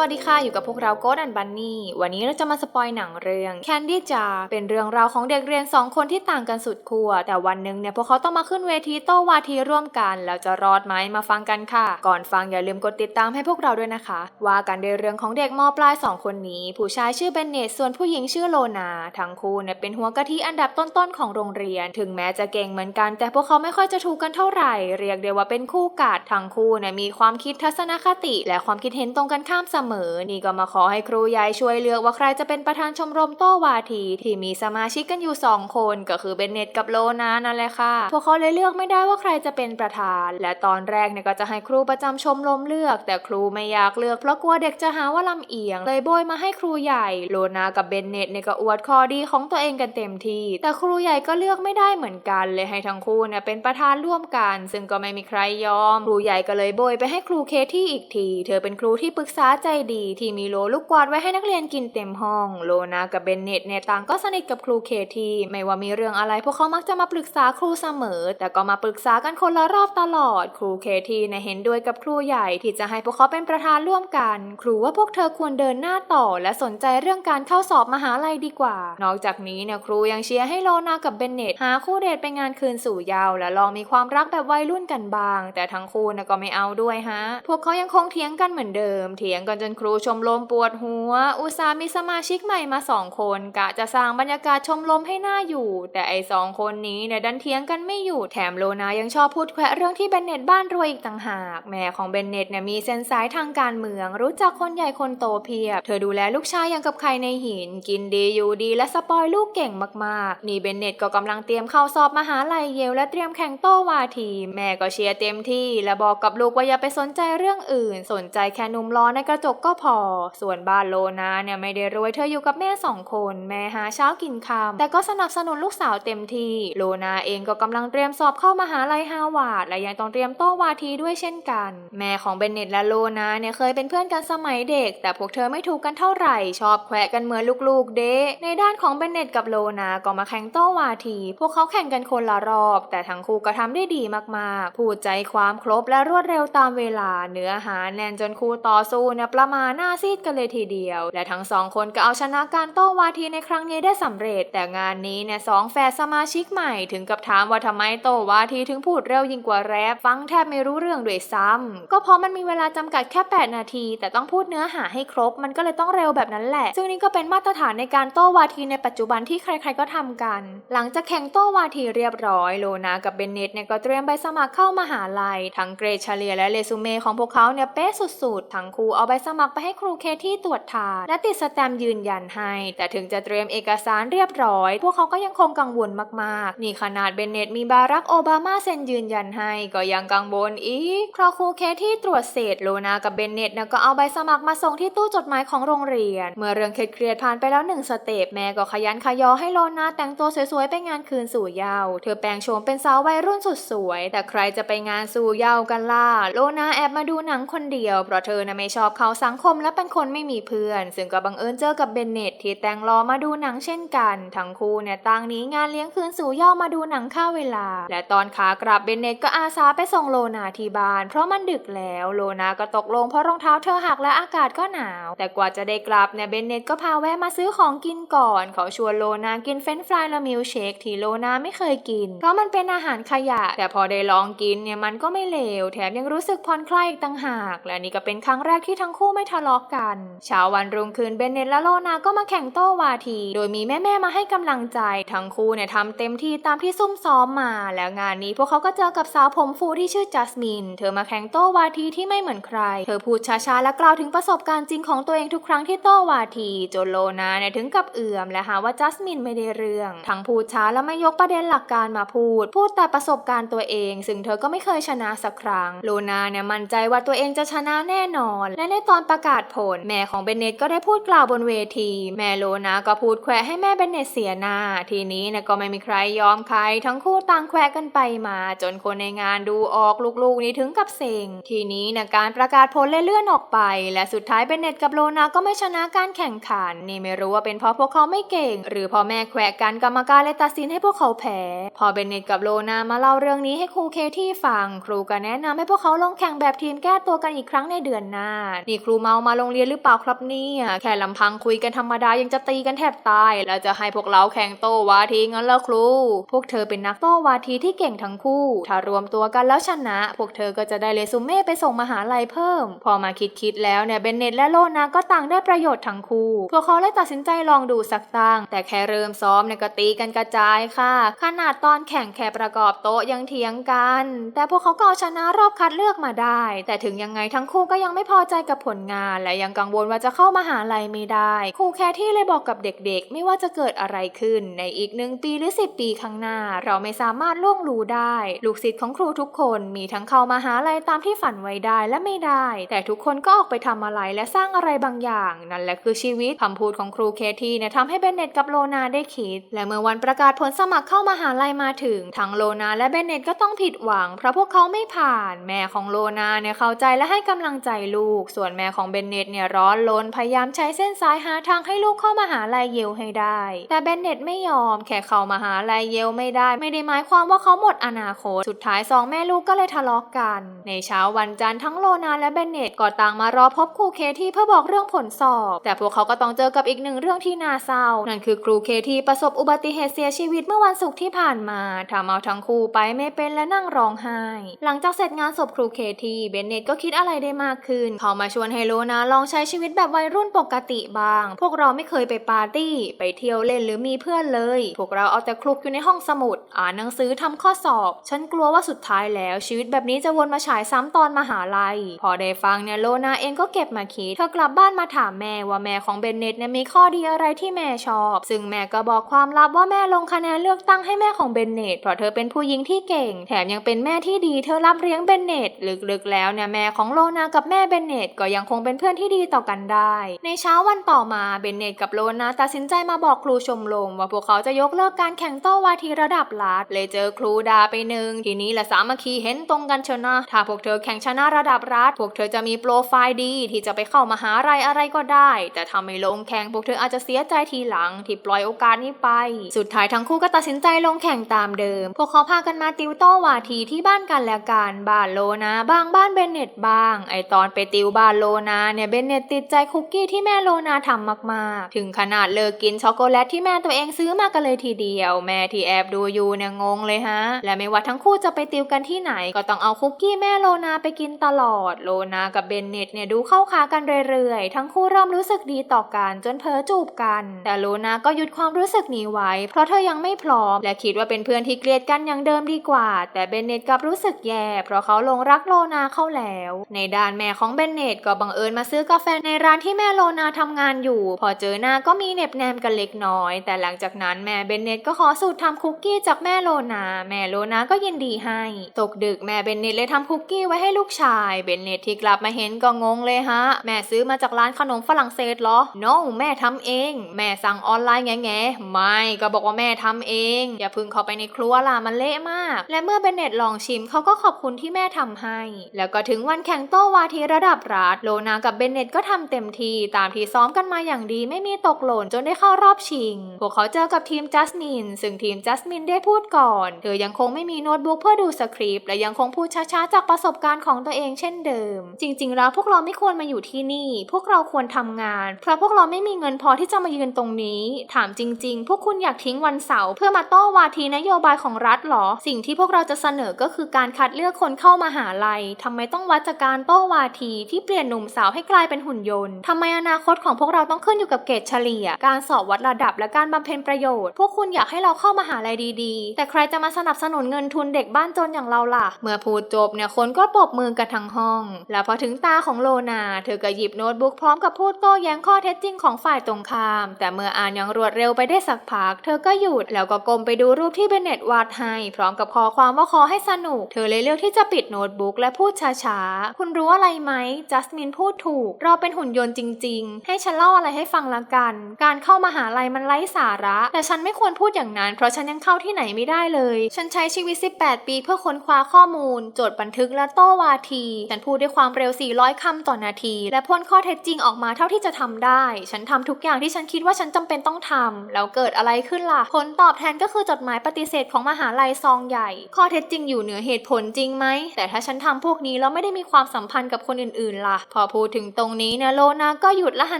วัสดีค่ะ อยู่กับพวกเราโกดันบันนี่ วันนี้เราจะมาสปอยหนังเรื่องแคนดี้จาเป็นเรื่องราวของเด็กเรียนสองคนที่ต่างกันสุดขั้วแต่วันหนึ่งเนี่ยพวกเขาต้องมาขึ้นเวทีโต้วาทีร่วมกัน แล้วจะรอดไหมมาฟังกันค่ะ ก่อนฟังอย่าลืมกดติดตามให้พวกเราด้วยนะคะ ว่ากันในเรื่องของเด็กมปลายสองคนนี้ ผู้ชายชื่อเบนเนตส่วนผู้หญิงชื่อโลนาทั้งคู่เนี่ยเป็นหัวกะทิอันดับต้นๆของโรงเรียน ถึงแม้จะเก่งเหมือนกัน แต่พวกเขาไม่ค่อยจะถูกกันเท่าไหร่ เรียกได้ว่าเป็นคู่กัดทั้งคู่เนี่ยมีความคิดทัศนคติ และความคิดเห็นตรงกันข้ามเสมอ นี่ก็มาขอให้ครูใหญ่ช่วยเลือกว่าใครจะเป็นประธานชมรมโต้วาทีที่มีสมาชิกกันอยู่สองคน ก็คือเบนเน็ตกับโลนานั่นแหละค่ะ พวกเขาเลยเลือกไม่ได้ว่าใครจะเป็นประธาน และตอนแรกเนี่ยก็จะให้ครูประจำชมรมเลือก แต่ครูไม่อยากเลือกเพราะกลัวเด็กจะหาว่าลำเอียง เลยโบยมาให้ครูใหญ่ โลนากับเบนเน็ตเนี่ยก็อวดข้อดีของตัวเองกันเต็มที่ แต่ครูใหญ่ก็เลือกไม่ได้เหมือนกัน เลยให้ทั้งคู่เนี่ยเป็นประธานร่วมกัน ซึ่งก็ไม่มีใครยอม ครูใหญ่ก็เลยโบยไปให้ครูเคที่อีกที เธอเป็นครูที่ปรึกษาใจดีที่มีโลลูกกวาดไว้ให้นักเรียนกินเต็มห้อง โลนากับเบนเนตเนี่ยต่างก็สนิทกับครูเคทีไม่ว่ามีเรื่องอะไรพวกเขามักจะมาปรึกษาครูเสมอ แต่ก็มาปรึกษากันคนละรอบตลอด ครูเคที่เนี่ยเห็นด้วยกับครูใหญ่ที่จะให้พวกเขาเป็นประธานร่วมกัน ครูว่าพวกเธอควรเดินหน้าต่อ และสนใจเรื่องการเข้าสอบมหาลัยดีกว่า นอกจากนี้เนี่ยครูยังเชียร์ให้โลนากับเบนเนตหาคู่เดทไปงานคืนสู่ยาว และลองมีความรักแบบวัยรุ่นกันบ้าง แต่ทั้งคู่น่ะก็ไม่เอาด้วยฮะ พวกเขายังคงเถียงกันเหมือนเดิม เถียงกันจนครูชมรมปวดหัว อุตส่าห์มีสมาชิกใหม่มาสองคนกะจะสร้างบรรยากาศชมรมให้หน่าอยู่ แต่ไอสองคนนี้เนี่ยดันเถียงกันไม่อยู่แถมโลนายังชอบพูดแควะเรื่องที่เบนเน็ตบ้านรวยอีกต่างหาก แม่ของเบนเน็ตเนี่ยมีเส้นสายทางการเมือง รู้จักคนใหญ่คนโตเพียบ เธอดูแลลูกชายอย่างกับใครในหิน กินดีอยู่ดีและสปอยลูกเก่งมากๆ นี่เบนเน็ตก็กำลังเตรียมเข้าสอบมหาลัยเยลและเตรียมแข่งโต้วาทีแม่ก็เชียร์เต็มที่ และบอกกับลูกว่าอย่าไปสนใจเรื่องอื่น สนใจแค่หนุ่มล้อในกระจกก็พอ ส่วนบ้านโลนาเนี่ยไม่ได้รวยเธออยู่กับแม่สองคน แม่หาเช้ากินค่ำแต่ก็สนับสนุนลูกสาวเต็มที่ โลนาเองก็กำลังเตรียมสอบเข้ามหาลัยฮาวาดและยังต้องเตรียมโต้วาทีด้วยเช่นกัน แม่ของเบนเน็ตและโลนาเนี่ยเคยเป็นเพื่อนกันสมัยเด็ก แต่พวกเธอไม่ถูกกันเท่าไหร่ชอบแขวะกันเหมือนลูกๆเดะในด้านของเบนเน็ตกับโลนาก็มาแข่งโต้วาที พวกเขาแข่งกันคนละรอบ แต่ทั้งคู่ก็ทำได้ดีมากๆ พูดใจความครบและรวดเร็วตามเวลาเนื้อหาแน่นจนคู่ต่อสู้เนี่ยประมาณหน้าซีดกันเลยทีเดียว และทั้งสองคนก็เอาชนะการโต้วาทีในครั้งนี้ได้สำเร็จ แต่งานนี้เนี่ยสองแฝดสมาชิกใหม่ถึงกับถามว่าทำไมโต้วาทีถึงพูดเร็วยิ่งกว่าแรปฟังแทบไม่รู้เรื่องด้วยซ้ำก็เพราะมันมีเวลาจำกัดแค่ 8 นาที แต่ต้องพูดเนื้อหาให้ครบ มันก็เลยต้องเร็วแบบนั้นแหละ ซึ่งนี่ก็เป็นมาตรฐานในการโต้วาทีในปัจจุบันที่ใครๆก็ทำกัน หลังจากแข่งโต้วาทีเรียบร้อยโลนากับเบนเนตเนี่ยก็เตรียมใบสมัครเข้ามหาลัยทั้งเกรดเฉลี่ยและเรซูเม่ของพวกเขาเนี่ยเป๊ะสุดๆทั้งครูเอาใบสมัครไปให้ครูเคที่ตรวจทานและติดสแตมยืนยันให้ แต่ถึงจะเตรียมเอกสารเรียบร้อย พวกเขาก็ยังคงกังวลมากๆ นี่ขนาดเบนเนตมีบารักโอบามาเซ็นยืนยันให้ ก็ยังกังวลอีกเพราะครูเคที่ตรวจเสร็จโลนากับเบนเนตนี่ยก็เอาใบสมัครมาส่งที่ตู้จดหมายของโรงเรียน เมื่อเรื่องเครียดๆผ่านไปแล้วหนึ่งสเต็ปแม่ก็ขยันขยอให้โลนาแต่งตัวสวยๆไปงานคืนสู่เยาว์เธอแปลงโฉมเป็นสาววัยรุ่นสุดสวย แต่ใครจะไปงานสู่เยาว์กันล่ะโลนาแอบมาดูหนังคนเดียวเพราะเธอน่ะไม่ชอบเขาสังคมและเป็นคนไม่มีเพื่อน ซึ่งก็บังเอิญเจอกับเบนเนตที่แต่งรอมาดูหนังเช่นกัน ทั้งคู่เนี่ยต่างหนีงานเลี้ยงคืนสู่ยาว์มาดูหนังข้าเวลา และตอนขากลับเบนเนตก็อาสาไปส่งโลนาที่บ้าน เพราะมันดึกแล้วโลนาก็ตกลงเพราะรองเท้าเธอหักและอากาศก็หนาว แต่กว่าจะได้กลับเนี่ยเบนเนตก็พาแวะมาซื้อของกินก่อน เขาชวนโลนากินเฟรนช์ฟรายและมิลค์เชคที่โลนาไม่เคยกิน เพราะมันเป็นอาหารขยะ แต่พอได้ลองกินเนี่ยมันก็ไม่เลวแถมยังรู้สึกผ่อนคลายอีกต่างหาก และนี่ก็เป็นครั้งแรกที่ทั้งคู่ไม่ทะเลาะกัน เช้าวันรุ่งขึ้นเบนเนตและโลนาก็มาแข่งโต้วาที โดยมีแม่ๆมาให้กำลังใจ ทั้งคู่เนี่ยทำเต็มที่ตามที่ซุ่มซ้อมมา แล้วงานนี้พวกเขาก็เจอกับสาวผมฟูที่ชื่อจัสมิน เธอมาแข่งโต้วาทีที่ไม่เหมือนใคร เธอพูดช้าๆและกล่าวถึงประสบการณ์จริงของตัวเองทุกครั้งที่โต้วาที จนโลนาเนี่ยถึงกับเอื่อมและหาว่าจัสมินไม่ได้เรื่อง ทั้งพูดช้าและไม่ยกประเด็นหลักการมาพูด พูดแต่ประสบการณ์ตัวเอง ซึ่งเธอก็ไม่เคยชนะสักครั้ง โลนาเนี่ยมั่นใจว่าตัวเองจะชนะแน่นอน และในตอนประกาศผลแม่ของเบนเนตก็ได้พูดกล่าวบนเวที แม่โลนาก็พูดแควให้แม่เบนเนตเสียหน้า ทีนี้นี่ยก็ไม่มีใครยอมใคร ทั้งคู่ต่างแควกันไปมา จนคนในงานดูออกลูกๆนี่ถึงกับเซ็ง ทีนี้นี่ยการประกาศผลเลยเลื่อนออกไป และสุดท้ายเบนเนตกับโลนาก็ไม่ชนะการแข่งขัน นี่ไม่รู้ว่าเป็นเพราะพวกเขาไม่เก่ง หรือเพอแม่แควกันกรรมการเลยตัดสินให้พวกเขาแพ้พอเบนเนตกับโลนามาเล่าเรื่องนี้ให้ครูเคที่ฟัง ครูก็แนะนำให้พวกเขาลงแข่งแบบทีมแก้ตัวกันอีกครั้งในเดือนหน้านี่รูเมามาโรงเรียนหรือเปล่าครับเนี่ยแค่ลำพังคุยกันธรรมดายังจะตีกันแทบตาย แล้วจะให้พวกเราแข่งโต้วาทีงั้นเหรอครู พวกเธอเป็นนักโต้วาทีที่เก่งทั้งคู่ ถ้ารวมตัวกันแล้วชนะ พวกเธอก็จะได้เรซูเม่ไปส่งมหาลัยเพิ่ม พอมาคิดคิดๆแล้วเนี่ยเบนเน็ตและโลนาก็ต่างได้ประโยชน์ทั้งคู่พวกเขาเลยตัดสินใจลองดูสักตั้งแต่แค่เริ่มซ้อมเนี่ยก็ตีกันกระจายค่ะ ขนาดตอนแข่งแค่ประกอบโต๊ะยังเถียงกัน แต่พวกเขาก็เอาชนะรอบคัดเลือกมาได้ แต่ถึงยังไงทั้งคู่ก็ยังไม่พอใจกับผลงาน และยังกังวลว่าจะเข้ามหาลัยไม่ได้ ครูแคที่เลยบอกกับเด็กๆ ไม่ว่าจะเกิดอะไรขึ้น ในอีกหนึ่งปีหรือสิบปีข้างหน้า เราไม่สามารถล่วงรู้ได้ ลูกศิษย์ของครูทุกคนมีทั้งเข้ามหาลัยตามที่ฝันไว้ได้และไม่ได้ แต่ทุกคนก็ออกไปทำอะไรและสร้างอะไรบางอย่าง นั่นแหละคือชีวิตคำพูดของครูเคที่เนี่ยทำให้เบนเน็ตกับโลนาได้คิด และเมื่อวันประกาศผลสมัครเข้ามหาลัยมาถึงทั้งโลนาและเบนเน็ตก็ต้องผิดหวัง เพราะพวกเขาไม่ผ่าน แม่ของโลนาเนี่ยเข้าใจและให้กำลังใจลูกส่วนแม่ของเบนเน็ตเนี่ยร้อนรนพยายามใช้เส้นสายหาทางให้ลูกเข้ามหาลัยเยลให้ได้ แต่เบนเน็ตไม่ยอมแค่เข้ามหาลัยเยลไม่ได้ไม่ได้หมายความว่าเขาหมดอนาคต สุดท้ายสองแม่ลูกก็เลยทะเลาะกัน ในเช้าวันจันทร์ทั้งโลนาและเบนเน็ตก็ต่างมารอพบครูเคที่เพื่อบอกเรื่องผลสอบ แต่พวกเขาก็ต้องเจอกับอีกหนึ่งเรื่องที่น่าเศร้า นั่นคือครูเคที่ประสบอุบัติเหตุเสียชีวิตเมื่อวันศุกร์ที่ผ่านมาทำเอาทั้งคู่ไปไม่เป็นและนั่งร้องไห้ หลังจากเสร็จงานศพครูเคที่เบนเน็ตก็คิดอะไรได้มากขึ้นเขามาชวนให้โลนาลองใช้ชีวิตแบบวัยรุ่นปกติบ้าง พวกเราไม่เคยไปปาร์ตี้ ไปเที่ยวเล่นหรือมีเพื่อนเลย พวกเราเอาแต่คลุกอยู่ในห้องสมุด อ่านหนังสือทำข้อสอบ ฉันกลัวว่าสุดท้ายแล้ว ชีวิตแบบนี้จะวนมาฉายซ้ำตอนมหาลัย พอได้ฟังเนี่ยโลนาเองก็เก็บมาคิดเธอกลับบ้านมาถามแม่ว่าแม่ของเบนเน็ตเนี่ยมีข้อดีอะไรที่แม่ชอบ ซึ่งแม่ก็บอกความลับว่าแม่ลงคะแนนเลือกตั้งให้แม่ของเบนเน็ตเพราะเธอเป็นผู้หญิงที่เก่ง แถมยังเป็นแม่ที่ดีเธอรับเลี้ยงเบนเน็ตลึกๆแล้วเนี่ยแม่ของโลนากับแม่เบนเน็ตก็ยังคงเป็นเพื่อนที่ดีต่อกันได้ ในเช้าวันต่อมาเบนเน็ตกับโลนาตัดสินใจมาบอกครูชมรมว่าพวกเขาจะยกเลิกการแข่งโต้วาทีระดับรัฐเลยเจอครูดาไปหนึ่งทีนี้ละสามัคคีเห็นตรงกันเชนะ ถ้าพวกเธอแข่งชนะระดับรัฐพวกเธอจะมีโปรไฟล์ดี ที่จะไปเข้ามหาลัยอะไรก็ได้ แต่ถ้าไม่ลงแข่งพวกเธออาจจะเสียใจทีหลังที่ปล่อยโอกาสนี้ไป สุดท้ายทั้งคู่ก็ตัดสินใจลงแข่งตามเดิม พวกเขาพากันมาติวโต้วาทีที่บ้านกันและกันบ้านโลนะบ้างบ้านเบนเน็ตบ้าง ไอตอนไปติวบ้านโลนาเนี่ยเบนเน็ตติดใจคุกกี้ที่แม่โลนาทำมากๆ ถึงขนาดเลิกกินช็อกโกแลตที่แม่ตัวเองซื้อมากันเลยทีเดียว แม่ที่แอบดูอยู่เนี่ยงงเลยฮะ และไม่ว่าทั้งคู่จะไปติวกันที่ไหน ก็ต้องเอาคุกกี้แม่โลนาไปกินตลอด โลนากับเบนเน็ตเนี่ยดูเข้าขากันเรื่อยๆ ทั้งคู่เริ่มรู้สึกดีต่อกันจนเพ้อจูบกัน แต่โลนาก็หยุดความรู้สึกนี้ไว้ เพราะเธอยังไม่พร้อม และคิดว่าเป็นเพื่อนที่เกลียดกันอย่างเดิมดีกว่า แต่เบนเน็ตกลับรู้สึกแย่เพราะเขาหลงรักโลนาเข้าแล้ว ในด้านแม่ของเบนเน็ตก็บังเอิญมาซื้อกาแฟในร้านที่แม่โลนาทำงานอยู่ พอเจอหน้าก็มีเน็บแนมกันเล็กน้อย แต่หลังจากนั้นแม่เบนเน็ตก็ขอสูตรทำคุกกี้จากแม่โลนา แม่โลนาก็ยินดีให้ ตกดึกแม่เบนเน็ตเลยทำคุกกี้ไว้ให้ลูกชาย เบนเน็ตที่กลับมาเห็นก็งงเลยฮะ แม่ซื้อมาจากร้านขนมฝรั่งเศสเหรอ no แม่ทำเอง แม่สั่งออนไลน์แง่แง่ไม่ก็บอกว่าแม่ทำเอง อย่าพึ่งเข้าไปในครัวล่ะมันเละมาก และเมื่อเบนเน็ตลองชิมเขาก็ขอบคุณที่แม่ทำให้ แล้วก็ถึงวันแข่งโต้วาทีระดับรัฐโลนากับเบนเน็ตก็ทำเต็มที่ตามที่ซ้อมกันมาอย่างดีไม่มีตกหล่นจนได้เข้ารอบชิง พวกเขาเจอกับทีมจัสมินซึ่งทีมจัสมินได้พูดก่อน เธอยังคงไม่มีโน้ตบุ๊กเพื่อดูสคริปต์และยังคงพูดช้าๆจากประสบการณ์ของตัวเองเช่นเดิม จริง ๆ แล้วพวกเราไม่ควรมาอยู่ที่นี่ พวกเราควรทำงาน เพราะพวกเราไม่มีเงินพอที่จะมายืนตรงนี้ ถามจริง ๆ พวกคุณอยากทิ้งวันเสาร์เพื่อมาโต้วาทีนโยบายของรัฐหรอ สิ่งที่พวกเราจะเสนอก็คือการคัดเลือกคนเข้ามาหาลัยทำไมต้องวัดจากการโต้วาทีที่เปลี่ยนหนุ่มสาวให้กลายเป็นหุ่นยนต์ทำไมอนาคตของพวกเราต้องขึ้นอยู่กับเกรดเฉลี่ย การสอบวัดระดับและการบำเพ็ญประโยชน์ พวกคุณอยากให้เราเข้ามาหาลัยดีๆ แต่ใครจะมาสนับสนุนเงินทุนเด็กบ้านจนอย่างเราล่ะ เมื่อพูดจบเนี่ยคนก็ปรบมือกันทั้งห้อง แล้วพอถึงตาของโลนา เธอก็หยิบโน้ตบุ๊กพร้อมกับพูดโต้แย้งข้อเท็จจริงของฝ่ายตรงข้าม แต่เมื่ออ่านอย่างรวดเร็วไปได้สักพัก เธอก็หยุดแล้วก็ก้มไปดูรูปที่เบนเน็ตวาดให้พร้อมกับข้อความว่าขอให้สนุก เธอเลยเลือกที่จะปิดโน้ตบุ๊กและพูดช้าๆ คุณรู้อะไรไหมจัสมินพูดถูก เราเป็นหุ่นยนต์จริง ๆ ให้ฉันเล่าอะไรให้ฟังละกัน การเข้ามาหาลัยมันไร้สาระ แต่ฉันไม่ควรพูดอย่างนั้น เพราะฉันยังเข้าที่ไหนไม่ได้เลย ฉันใช้ชีวิต 18 ปีเพื่อค้นคว้าข้อมูลจทย์บันทึกและโต้วาที ฉันพูดด้วยความเร็ว 400คำต่อนาที และพ่นข้อเท็จจริงออกมาเท่าที่จะทำได้ ฉันทำทุกอย่างที่ฉันคิดว่าฉันจำเป็นต้องทำแล้วเกิดอะไรขึ้นล่ะ ผลตอบแทนก็คือจดหมายปฏิเสธของมหาลัยซองใหญ่ ข้อเท็จจริงอยู่เหนือเหตุผลจริงไหม แต่ถ้าฉันทำพวกนี้แล้วไม่ได้มีความสัมพันธ์กับคนอื่นๆล่ะพอพูดถึงตรงนี้เนี่ยโลนาก็หยุดและหั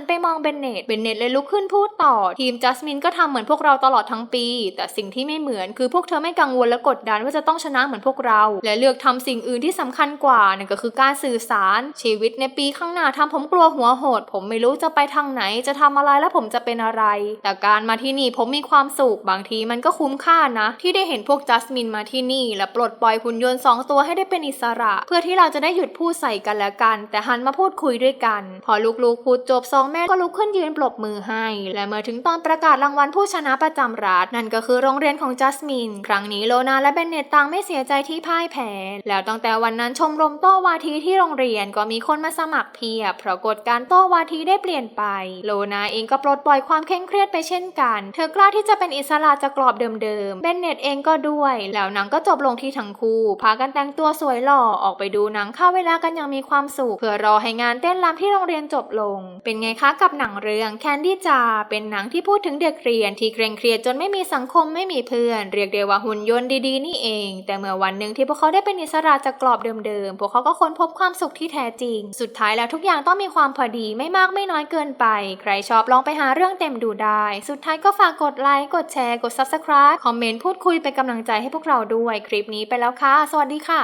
นไปมองเบนเนตเบนเนตเลยลุกขึ้นพูดต่อ ทีมจัสมินก็ทำเหมือนพวกเราตลอดทั้งปี แต่สิ่งที่ไม่เหมือนคือพวกเธอไม่กังวลและกดดันว่าจะต้องชนะเหมือนพวกเรา และเลือกทำสิ่งอื่นที่สำคัญกว่านั่นก็คือการสื่อสารชีวิตในปีข้างหน้าทำผมกลัวหัวโหด ผมไม่รู้จะไปทางไหน จะทำอะไรและผมจะเป็นอะไร แต่การมาที่นี่ผมมีความสุขบางทีมันก็คุ้มค่านะ ที่ได้เห็นพวกจัสมินมาที่นี่ และปลดปล่อยหุ่นยนต์สองตัวให้ได้เป็นอิสระ เพื่อที่เราจะได้หยุดพูดใส่กันและกัน แต่หันมาพูดคุยด้วยกัน พอลูกๆพูดจบสองแม่ก็ลุกขึ้นยืนปรบมือให้ และเมื่อถึงตอนประกาศรางวัลผู้ชนะประจำรัฐนั่นก็คือโรงเรียนของจัสมิน ครั้งนี้โลนาและเบนเนตต่างไม่เสียใจที่พ่ายแพ้ แล้วตั้งแต่วันนั้นชมรมโต้วาทีที่โรงเรียนก็มีคนมาสมัครเพียบเพราะกฎการโต้วาทีได้เปลี่ยนไป โลนาเองก็ปลดปล่อยความเคร่งเครียดไปเช่นกัน เธอกล้าที่จะเป็นอิสระจากกรอบเดิมๆ เบนเนตเองก็ด้วย แล้วหนังก็จบลงที่ทั้งคู่ พากันแต่งตัวสวยหล่อออกไปดูหนังเข้าเวลากันอย่างมีความสุขเพื่อรอให้งานเต้นรำที่โรงเรียนจบลง เป็นไงคะกับหนังเรื่องแคนดี้จาเป็นหนังที่พูดถึงเด็กเรียนที่เคร่งเครียดจนไม่มีสังคมไม่มีเพื่อน เรียกได้ว่าหุ่นยนต์ดีๆนี่เอง แต่เมื่อวันหนึ่งที่พวกเขาได้เป็นอิสระจากกรอบเดิมๆพวกเขาก็ค้นพบความสุขที่แท้จริง สุดท้ายแล้วทุกอย่างต้องมีความพอดีไม่มากไม่น้อยเกินไป ใครชอบลองไปหาเรื่องเต็มดูได้ สุดท้ายก็ฝากกดไลค์กดแชร์กด subscribe คอมเมนต์พูดคุยเป็นกำลังใจให้พวกเราด้วยคลิปนี้ไปแล้วค่ะ สวัสดีค่ะ